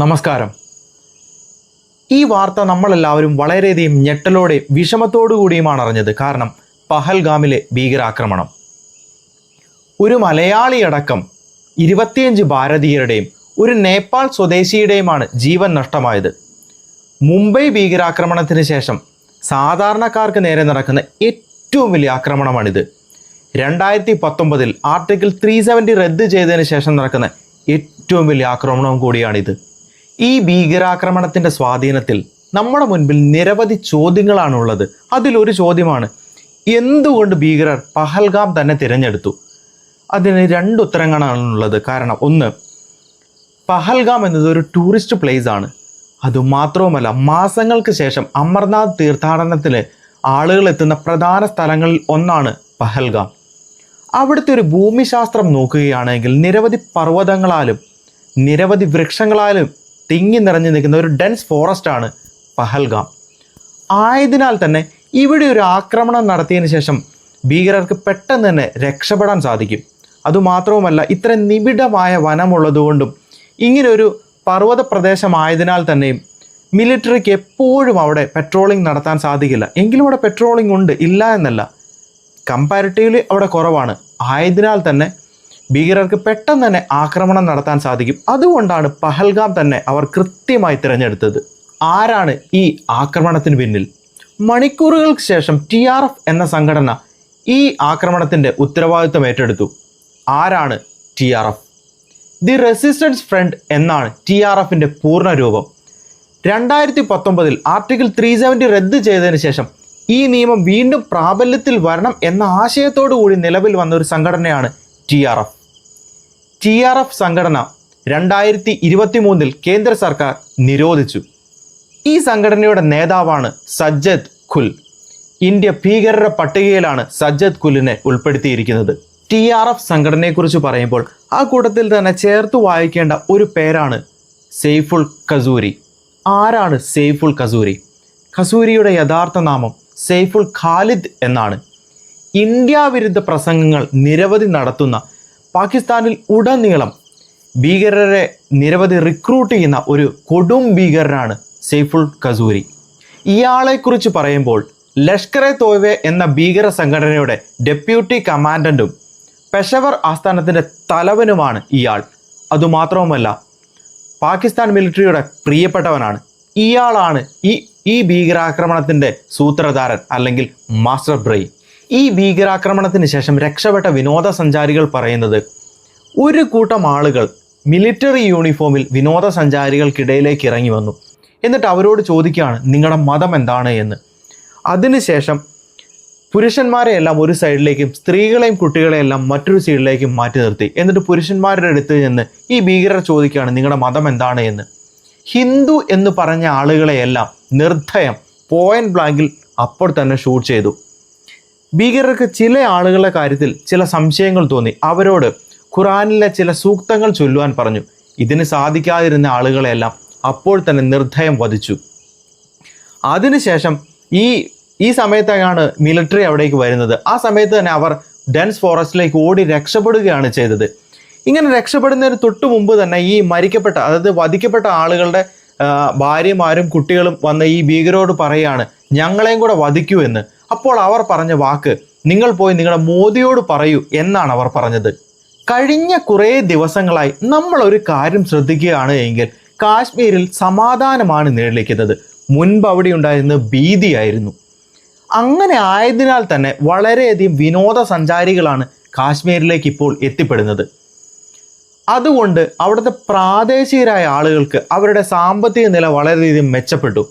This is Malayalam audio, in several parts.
നമസ്കാരം. ഈ വാർത്ത നമ്മളെല്ലാവരും വളരെയധികം ഞെട്ടലോടെ വിഷമത്തോടുകൂടിയുമാണ് അറിഞ്ഞത്. കാരണം പഹൽഗാമിലെ ഭീകരാക്രമണം. ഒരു മലയാളിയടക്കം ഇരുപത്തിയഞ്ച് ഭാരതീയരുടെയും ഒരു നേപ്പാൾ സ്വദേശിയുടെയുമാണ് ജീവൻ നഷ്ടമായത്. മുംബൈ ഭീകരാക്രമണത്തിന് ശേഷം സാധാരണക്കാർക്ക് നേരെ നടക്കുന്ന ഏറ്റവും വലിയ ആക്രമണമാണിത്. രണ്ടായിരത്തി പത്തൊമ്പതിൽ ആർട്ടിക്കിൾ ത്രീ സെവന്റി റദ്ദ് ചെയ്തതിന് ശേഷം നടക്കുന്ന ഏറ്റവും വലിയ ആക്രമണവും കൂടിയാണിത്. ഈ ഭീകരാക്രമണത്തിന്റെ സ്വാധീനത്തിൽ നമ്മുടെ മുൻപിൽ നിരവധി ചോദ്യങ്ങളാണുള്ളത്. അതിലൊരു ചോദ്യമാണ് എന്തുകൊണ്ട് ഭീകരർ പഹൽഗാം തന്നെ തിരഞ്ഞെടുത്തു? അതിന് രണ്ട് ഉത്തരങ്ങളാണുള്ളത്. കാരണം ഒന്ന് പഹൽഗാം എന്നത് ഒരു ടൂറിസ്റ്റ് പ്ലേസ് ആണ്. അതുമാത്രവുമല്ല മാസങ്ങൾക്ക് ശേഷം അമർനാഥ് തീർത്ഥാടനത്തിന് ആളുകൾ എത്തുന്ന പ്രധാന സ്ഥലങ്ങളിൽ ഒന്നാണ് പഹൽഗാം. അവിടുത്തെ ഒരു ഭൂമിശാസ്ത്രം നോക്കുകയാണെങ്കിൽ നിരവധി പർവതങ്ങളാലും നിരവധി വൃക്ഷങ്ങളാലും തിങ്ങി നിറഞ്ഞു നിൽക്കുന്ന ഒരു ഡെൻസ് ഫോറസ്റ്റ് ആണ് പഹൽഗാം. ആയതിനാൽ തന്നെ ഇവിടെ ഒരു ആക്രമണം നടത്തിയതിന് ശേഷം ഭീകരർക്ക് പെട്ടെന്ന് തന്നെ രക്ഷപ്പെടാൻ സാധിക്കും. അതുമാത്രവുമല്ല ഇത്ര നിബിഡമായ വനമുള്ളതുകൊണ്ടും ഇങ്ങനൊരു പർവത പ്രദേശമായതിനാൽ തന്നെയും മിലിറ്ററിക്ക് എപ്പോഴും അവിടെ പെട്രോളിംഗ് നടത്താൻ സാധിക്കില്ല. എങ്കിലും അവിടെ പെട്രോളിംഗ് ഉണ്ട് ഇല്ല എന്നല്ല. കമ്പാരിറ്റീവ്ലി അവിടെ കുറവാണ്. ആയതിനാൽ തന്നെ ഭീകരർക്ക് പെട്ടെന്ന് തന്നെ ആക്രമണം നടത്താൻ സാധിക്കും. അതുകൊണ്ടാണ് പഹൽഗാം തന്നെ അവർ കൃത്യമായി തിരഞ്ഞെടുത്തത്. ആരാണ് ഈ ആക്രമണത്തിന് പിന്നിൽ? മണിക്കൂറുകൾക്ക് ശേഷം ടി ആർ എഫ് എന്ന സംഘടന ഈ ആക്രമണത്തിന്റെ ഉത്തരവാദിത്വം ഏറ്റെടുത്തു. ആരാണ് T R F? The resistance front T R R എഫിന്റെ പൂർണ രൂപം രണ്ടായിരത്തി പത്തൊമ്പതിൽ ആർട്ടിക്കിൾ ത്രീ സെവന്റി റദ്ദ് ചെയ്തതിന് ശേഷം ഈ നിയമം വീണ്ടും പ്രാബല്യത്തിൽ വരണം എന്ന ആശയത്തോടു കൂടി നിലവിൽ വന്ന ഒരു സംഘടനയാണ് T R F. T R F സംഘടന രണ്ടായിരത്തി ഇരുപത്തി മൂന്നിൽ കേന്ദ്ര സർക്കാർ നിരോധിച്ചു. ഈ സംഘടനയുടെ നേതാവാണ് സജ്ജദ് ഖുൽ. ഇന്ത്യ ഭീകരരുടെ പട്ടികയിലാണ് സജ്ജദ് ഖുലിനെ ഉൾപ്പെടുത്തിയിരിക്കുന്നത്. ടി ആർ എഫ് സംഘടനയെക്കുറിച്ച് പറയുമ്പോൾ ആ കൂട്ടത്തിൽ തന്നെ ചേർത്ത് വായിക്കേണ്ട ഒരു പേരാണ് സെയ്ഫുൾ കസൂരി. ആരാണ് സെയ്ഫുൾ കസൂരി? കസൂരിയുടെ യഥാർത്ഥ നാമം സെയ്ഫുൾ ഖാലിദ് എന്നാണ്. ഇന്ത്യ വിരുദ്ധ പ്രസംഗങ്ങൾ നിരവധി നടത്തുന്ന പാകിസ്ഥാനിൽ ഉടനീളം ഭീകരരെ നിരവധി റിക്രൂട്ട് ചെയ്യുന്ന ഒരു കൊടും ഭീകരനാണ് സെയ്ഫുൾ കസൂരി. ഇയാളെക്കുറിച്ച് പറയുമ്പോൾ ലഷ്കർ എ തോയ്വെ എന്ന ഭീകര സംഘടനയുടെ ഡെപ്യൂട്ടി കമാൻഡന്റും പെഷവർ ആസ്ഥാനത്തിന്റെ തലവനുമാണ് ഇയാൾ. അതുമാത്രവുമല്ല പാകിസ്ഥാൻ മിലിറ്ററിയുടെ പ്രിയപ്പെട്ടവനാണ്. ഇയാളാണ് ഈ ഈ ഭീകരാക്രമണത്തിന്റെ സൂത്രധാരൻ അല്ലെങ്കിൽ മാസ്റ്റർ ബ്രെയിൻ ഈ ഭീകരാക്രമണത്തിന് ശേഷം രക്ഷപ്പെട്ട വിനോദസഞ്ചാരികൾ പറയുന്നത് ഒരു കൂട്ടം ആളുകൾ മിലിറ്ററി യൂണിഫോമിൽ വിനോദസഞ്ചാരികൾക്കിടയിലേക്ക് ഇറങ്ങി വന്നു. എന്നിട്ട് അവരോട് ചോദിക്കുകയാണ് നിങ്ങളുടെ മതം എന്താണ്? എന്ന്. അതിനുശേഷം പുരുഷന്മാരെ എല്ലാം ഒരു സൈഡിലേക്കും സ്ത്രീകളെയും കുട്ടികളെയെല്ലാം മറ്റൊരു സൈഡിലേക്കും മാറ്റി നിർത്തി. എന്നിട്ട് പുരുഷന്മാരുടെ അടുത്ത് നിന്ന് ഈ ഭീകരർ ചോദിക്കുകയാണ് നിങ്ങളുടെ മതം എന്താണ്? എന്ന്. ഹിന്ദു എന്ന് പറഞ്ഞ ആളുകളെയെല്ലാം നിർദ്ധയം പോയിന്റ് ബ്ലാങ്കിൽ അപ്പോൾ തന്നെ ഷൂട്ട് ചെയ്തു. ഭീകരർക്ക് ചില ആളുകളുടെ കാര്യത്തിൽ ചില സംശയങ്ങൾ തോന്നി. അവരോട് ഖുറാനിലെ ചില സൂക്തങ്ങൾ ചൊല്ലുവാൻ പറഞ്ഞു. ഇതിന് സാധിക്കാതിരുന്ന ആളുകളെല്ലാം അപ്പോൾ തന്നെ നിർദ്ധയം വധിച്ചു. അതിനുശേഷം ഈ ഈ സമയത്താണ് മിലിറ്ററി അവിടേക്ക് വരുന്നത്. ആ സമയത്ത് തന്നെ അവർ ഡെൻസ് ഫോറസ്റ്റിലേക്ക് ഓടി രക്ഷപ്പെടുകയാണ് ചെയ്തത്. ഇങ്ങനെ രക്ഷപ്പെടുന്നതിന് തൊട്ട് മുമ്പ് തന്നെ ഈ മരിക്കപ്പെട്ട അതായത് വധിക്കപ്പെട്ട ആളുകളുടെ ഭാര്യമാരും കുട്ടികളും വന്ന് ഈ ഭീകരോട് പറയുകയാണ് ഞങ്ങളെയും കൂടെ വധിക്കൂ എന്ന്. അപ്പോൾ അവർ പറഞ്ഞ വാക്ക് നിങ്ങൾ പോയി നിങ്ങളുടെ മോദിയോട് പറയൂ എന്നാണ് അവർ പറഞ്ഞത്. കഴിഞ്ഞ കുറേ ദിവസങ്ങളായി നമ്മൾ ഒരു കാര്യം ശ്രദ്ധിക്കുകയാണ് എങ്കിൽ കാശ്മീരിൽ സമാധാനമാണ് നിഴലിക്കുന്നത് മുൻപ് അവിടെ ഉണ്ടായിരുന്ന ഭീതിയായിരുന്നു അങ്ങനെ ആയതിനാൽ തന്നെ വളരെയധികം വിനോദസഞ്ചാരികളാണ് കാശ്മീരിലേക്ക് ഇപ്പോൾ എത്തിപ്പെടുന്നത്. അതുകൊണ്ട് അവിടുത്തെ പ്രാദേശികരായ ആളുകൾക്ക് അവരുടെ സാമ്പത്തിക നില വളരെയധികം മെച്ചപ്പെട്ടു.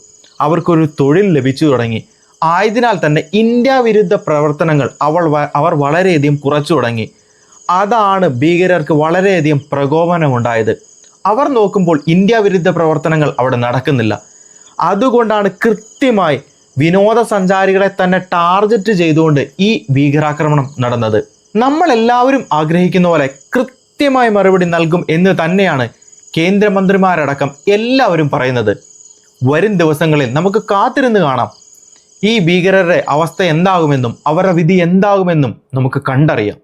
അവർക്കൊരു തൊഴിൽ ലഭിച്ചു തുടങ്ങി. ആയതിനാൽ തന്നെ ഇന്ത്യ വിരുദ്ധ പ്രവർത്തനങ്ങൾ അവൾ അവർ വളരെയധികം കുറച്ചു തുടങ്ങി. അതാണ് ഭീകരർക്ക് വളരെയധികം പ്രകോപനമുണ്ടായത്. അവർ നോക്കുമ്പോൾ ഇന്ത്യ വിരുദ്ധ പ്രവർത്തനങ്ങൾ അവിടെ നടക്കുന്നില്ല. അതുകൊണ്ടാണ് കൃത്യമായി വിനോദസഞ്ചാരികളെ തന്നെ ടാർഗറ്റ് ചെയ്തുകൊണ്ട് ഈ ഭീകരാക്രമണം നടന്നത്. നമ്മൾ എല്ലാവരും ആഗ്രഹിക്കുന്ന പോലെ കൃത്യമായി മറുപടി നൽകും എന്ന് തന്നെയാണ് കേന്ദ്രമന്ത്രിമാരടക്കം എല്ലാവരും പറയുന്നത്. വരും ദിവസങ്ങളിൽ നമുക്ക് കാത്തിരുന്ന് കാണാം. ഈ ഭീകരരുടെ അവസ്ഥ എന്താകുമെന്നും അവരുടെ വിധി എന്താകുമെന്നും നമുക്ക് കണ്ടറിയാം.